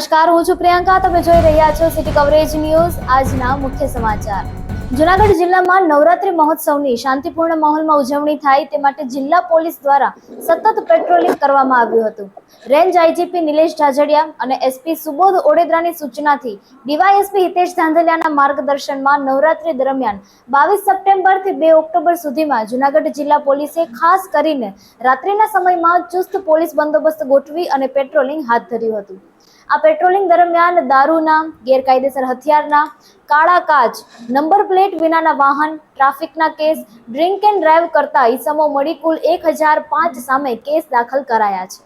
નમસ્કાર, હું છું પ્રિયંકા. તમે જોઈ રહ્યા છો સિટી કવરેજ ન્યૂઝ. આજના મુખ્ય સમાચાર. જુનાગઢ જિલ્લામાં નવરાત્રી મહોત્સવની શાંતિપૂર્ણ માહોલમાં ઉજવણી થાય તે માટે જિલ્લા પોલીસ દ્વારા સતત પેટ્રોલિંગ કરવામાં આવ્યું હતું. રેન્જ આઈજીપી નિલેશ ઝાઝડિયા અને એસપી સુબોધ ઓડેદરાની સૂચનાથી ડીવાયએસપી હિતેશ ધાંધલિયાના માર્ગદર્શનમાં નવરાત્રી દરમિયાન બાવીસ સપ્ટેમ્બરથી બે ઓક્ટોબર સુધીમાં જુનાગઢ જિલ્લા પોલીસે ખાસ કરીને રાત્રિના સમયમાં ચુસ્ત પોલીસ બંદોબસ્ત ગોઠવી અને પેટ્રોલિંગ હાથ ધર્યું હતું. આ પેટ્રોલિંગ દરમિયાન દારૂના, ગેરકાયદેસર હથિયારના, કાળા કાચ, નંબર પ્લેટ વિનાના વાહન, ટ્રાફિકના કેસ, ડ્રિંક એન્ડ ડ્રાઈવ કરતા ઈસમો મળી કુલ એક હજાર પાંચ સામે કેસ દાખલ કરાયા છે.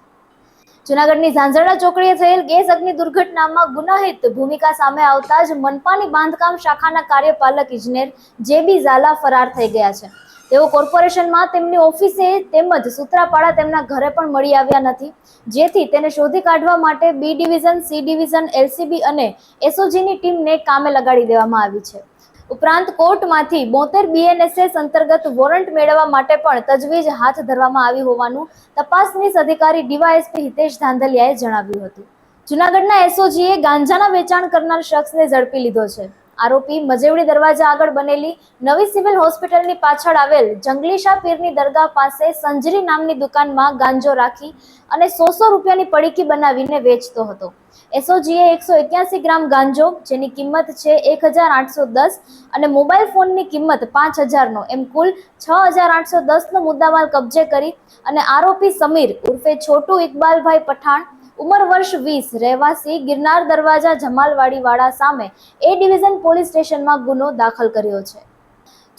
જુનાગઢની ઝાંઝરડા ચોકડીએ થયેલ ગેસ અગ્નિ દુર્ઘટનામાં ગુનાહિત ભૂમિકા સામે આવતા જ મનપાની બાંધકામ શાખાના કાર્યપાલક ઇજનેર જેબી ઝાલા ફરાર થઈ ગયા છે. તેઓ કોર્પોરેશનમાં તેમની ઓફિસે તેમજ સૂત્રાપાડા તેમના ઘરે પણ મળી આવ્યા નથી. જેથી તેને શોધી કાઢવા માટે B division, C division, LCB અને એસઓજીની ટીમને કામે લગાડી દેવામાં આવી છે. ઉપરાંત કોર્ટમાંથી બોતેર બીએનએસએસ અંતર્ગત વોરંટ મેળવવા માટે પણ તજવીજ હાથ ધરવામાં આવી હોવાનું તપાસનીશ અધિકારી ડીવાયએસપી હિતેશ ધાંધલિયાએ જણાવ્યું હતું. જુનાગઢના એસઓજીએ ગાંજાના વેચાણ કરનાર શખ્સને ઝડપી લીધો છે. આરોપી મજેવડી દરવાજા આગળ બનેલી નવી સિવિલ હોસ્પિટલની પાછળ આવેલ જંગલીશા પીરની દરગાહ પાસે સંજરી નામની દુકાનમાં ગાંજો રાખી અને સો સો રૂપિયાની પડીકી બનાવીને વેચતો હતો. એસઓજીએ એકસો એક્યાસી ગ્રામ ગાંજો, જેની કિંમત છે એક હજાર આઠસો દસ અને મોબાઈલ ફોનની કિંમત પાંચ હજારનો, એમ કુલ છ હજાર આઠસો દસનો મુદ્દામાલ કબજે કરી અને આરોપી સમીર ઉર્ફે છોટુ ઇકબાલભાઈ પઠાણ ઉંમર વર્ષ વીસ, રહેવાસી ગિરનાર દરવાજા જમાલવાડી વાળા સામે એ ડિવિઝન પોલીસ સ્ટેશનમાં ગુનો દાખલ કર્યો છે.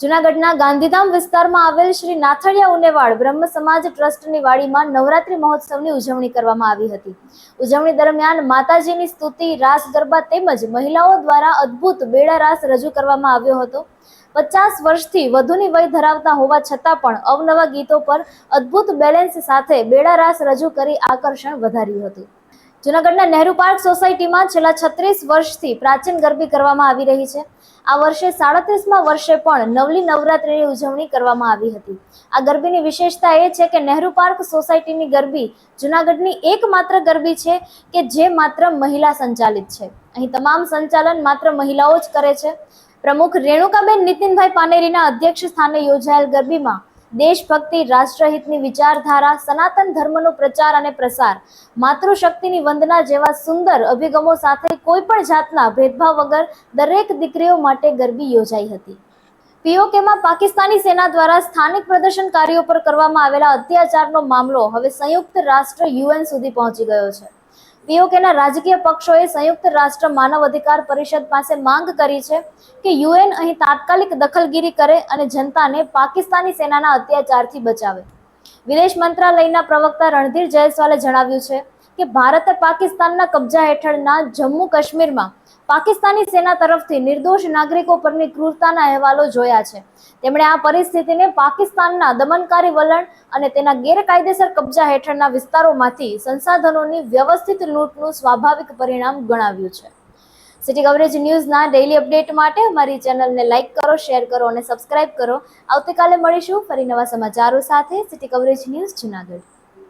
જુનાગઢના ગાંધીધામ વિસ્તારમાં આવેલ શ્રી નાથડિયા ઉનેવાડ બ્રહ્મ સમાજ ટ્રસ્ટની વાડીમાં નવરાત્રી મહોત્સવની ઉજવણી કરવામાં આવી હતી. ઉજવણી દરમિયાન માતાજીની સ્તુતિ, રાસ ગરબા તેમજ મહિલાઓ દ્વારા અદ્ભુત બેડા રાસ રજૂ કરવામાં આવ્યો હતો. પચાસ વર્ષથી વધુની વય ધરાવતા હોવા છતાં પણ અવનવા ગીતો પર અદ્ભુત બેલેન્સ સાથે બેડા રાસ રજૂ કરી આકર્ષણ વધાર્યું હતું. જૂનાગઢના નહેરુ પાર્ક સોસાયટીમાં છેલ્લા છત્રીસ વર્ષથી પ્રાચીન ગરબી કરવામાં આવી રહી છે. આ વર્ષે સાડત્રીસમાં વર્ષે પણ નવલી નવરાત્રિની ઉજવણી કરવામાં આવી હતી. આ ગરબીની વિશેષતા એ છે કે નહેરુ પાર્ક સોસાયટીની ગરબી જૂનાગઢની એકમાત્ર ગરબી છે કે જે માત્ર મહિલા સંચાલિત છે. અહીં તમામ સંચાલન માત્ર મહિલાઓ જ કરે છે. પ્રમુખ રેણુકાબેન નીતિનભાઈ પાનેરીના અધ્યક્ષ સ્થાને યોજાયેલ ગરબીમાં દેશભક્તિ, રાષ્ટ્રહિતની વિચારધારા, સનાતન ધર્મનો પ્રચાર અને પ્રસાર, માતૃશક્તિની વંદના જેવા સુંદર અભિગમો સાથે કોઈ પણ જાતના ભેદભાવ વગર દરેક દીકરીઓ માટે ગરબી યોજાઈ હતી. પીઓકેમાં પાકિસ્તાની સેના દ્વારા સ્થાનિક પ્રદર્શનકારીઓ પર કરવામાં આવેલા અત્યાચારનો મામલો હવે સંયુક્ત રાષ્ટ્ર યુએન સુધી પહોંચી ગયો છે. પીઓકેના રાજકીય પક્ષોએ સંયુક્ત રાષ્ટ્ર માનવ અધિકાર પરિષદ પાસે માંગ કરી છે કે યુએન અહીં તાત્કાલિક દખલગીરી કરે અને જનતાને પાકિસ્તાની સેનાના અત્યાચારથી બચાવે. વિદેશ મંત્રાલયના પ્રવક્તા રણધીર જયસ્વાલે જણાવ્યું છે કે ભારતે પાકિસ્તાનના કબજા હેઠળના જમ્મુ કાશ્મીરમાં પાકિસ્તાની સેના તરફથી નિર્દોષ નાગરિકો પરની ક્રૂરતાના અહેવાલો જોયા છે. તેમણે આ પરિસ્થિતિને પાકિસ્તાનના દમનકારી વલણ અને તેના ગેરકાયદેસર કબજા હેઠળના વિસ્તારોમાંથી સંસાધનોની વ્યવસ્થિત લૂંટનું સ્વાભાવિક પરિણામ ગણાવ્યું છે. સિટી કવરેજ ન્યૂઝના ડેઇલી અપડેટ માટે અમારી ચેનલને લાઇક કરો શેર કરો અને સબસ્ક્રાઇબ કરો. આવતીકાલે મળીશું ફરી નવા સમાચારો સાથે. City coverage news Junagadh.